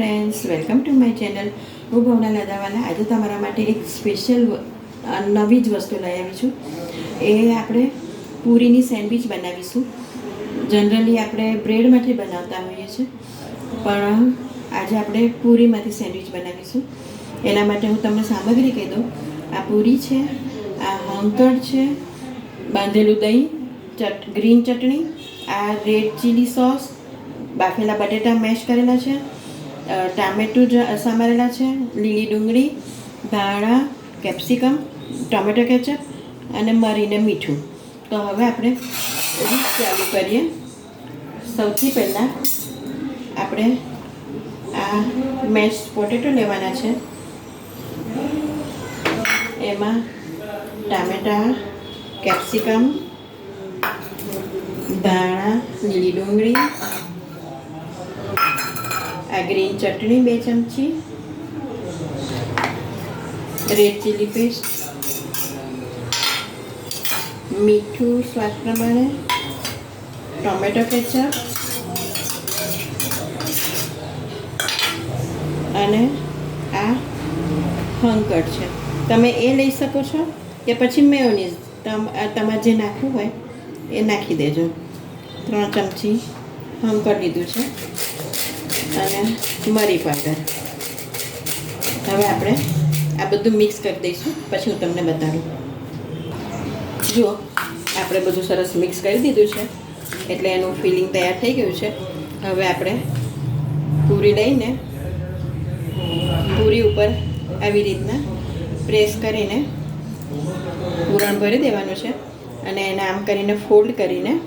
Friends welcome to my channel હું ભવના લદાવાલા. આજે તમારા માટે એક સ્પેશિયલ નવી જ વસ્તુ લઈ આવી છું. એ આપણે પૂરીની સેન્ડવિચ બનાવીશું. જનરલી આપણે બ્રેડમાંથી બનાવતા હોઈએ છીએ, પણ આજે આપણે પૂરીમાંથી સેન્ડવિચ બનાવીશું. એના માટે હું તમને સામગ્રી કહી દઉં. આ પૂરી છે, આ હંકડ છે, બાંધેલું દહીં, ચટ, ગ્રીન ચટણી, આ રેડ ચીલી સોસ, બાફેલા બટેટા મેશ કરેલા છે ટામેટું જ સમારેલા છે, લીલી ડુંગળી ધાણા કેપ્સિકમ, ટોમેટો કેચઅપ અને મરીને મીઠું. તો હવે આપણે રીત ચાલુ કરીએ. સૌથી પહેલાં આપણે આ મેશ પોટેટો લેવાના છે. એમાં ટામેટા, કેપ્સિકમ ધાણા લીલી ડુંગળી ગ્રીન ચટણી બે ચમચી. રેડ ચીલી પેસ્ટ મીઠું સ્વાદ પ્રમાણે. ટોમેટો કેચઅપ અને આ હંકટ છે. તમે એ લઈ શકો છો કે પછી મેયોનીઝ તમારે જે નાખવું હોય એ નાખી દેજો. ત્રણ ચમચી હંકટ લીધું છે. અને મરી પાવડર હવે આપણે આ બધું મિક્સ કરી દઈશું. પછી હું તમને બતાડું. જુઓ, આપણે બધું સરસ મિક્સ કરી દીધું છે. એટલે એનું ફિલિંગ તૈયાર થઈ ગયું છે. હવે આપણે પૂરી લઈને, પૂરી ઉપર આવી રીતના પ્રેસ કરીને પૂરણ ભરી દેવાનું છે. અને એને આમ કરીને ફોલ્ડ કરીને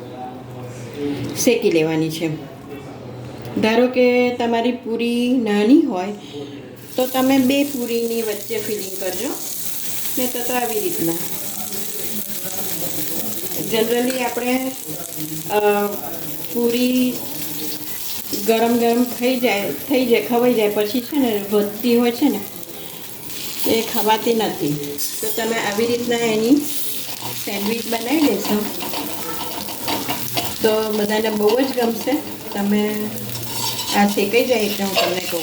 શેકી લેવાની છે. ધારો કે તમારી પૂરી નાની હોય, તો તમે બે પૂરીની વચ્ચે ફિલિંગ કરજો ને તો આવી રીતના. જનરલી આપણે પૂરી ગરમ ગરમ થઈ જાય થઈ જાય, ખવાઈ જાય, પછી છે ને વધતી હોય છે ને, એ ખવાતી નથી. તો તમે આવી રીતના એની સેન્ડવિચ બનાવી લેશો. તો બધાને બહુ જ ગમશે. તમે આ શેકાઈ જાય એટલે હું તમને કહું.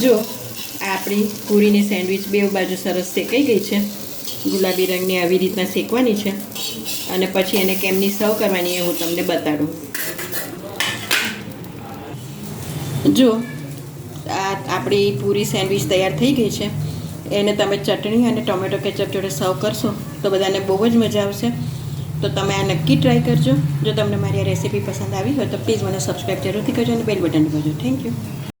જો, આપણી પૂરીની સેન્ડવિચ બે બાજુ સરસ શેકાઈ ગઈ છે. ગુલાબી રંગની આવી રીતના શેકવાની છે. અને પછી એને કેમની સર્વ કરવાની એ હું તમને બતાડું. જો, આ આપણી પૂરી સેન્ડવિચ તૈયાર થઈ ગઈ છે. એને તમે ચટણી અને ટોમેટો કેચપ જોડે સર્વ કરશો તો બધાને બહુ જ મજા આવશે. તો તમે આ નક્કી ટ્રાય કરજો. જો તમને મારી આ રેસીપી પસંદ આવી હોય તો પ્લીઝ મને સબસ્ક્રાઈબ જરૂરથી કરજો અને બેલ બટન કરજો થેન્ક યુ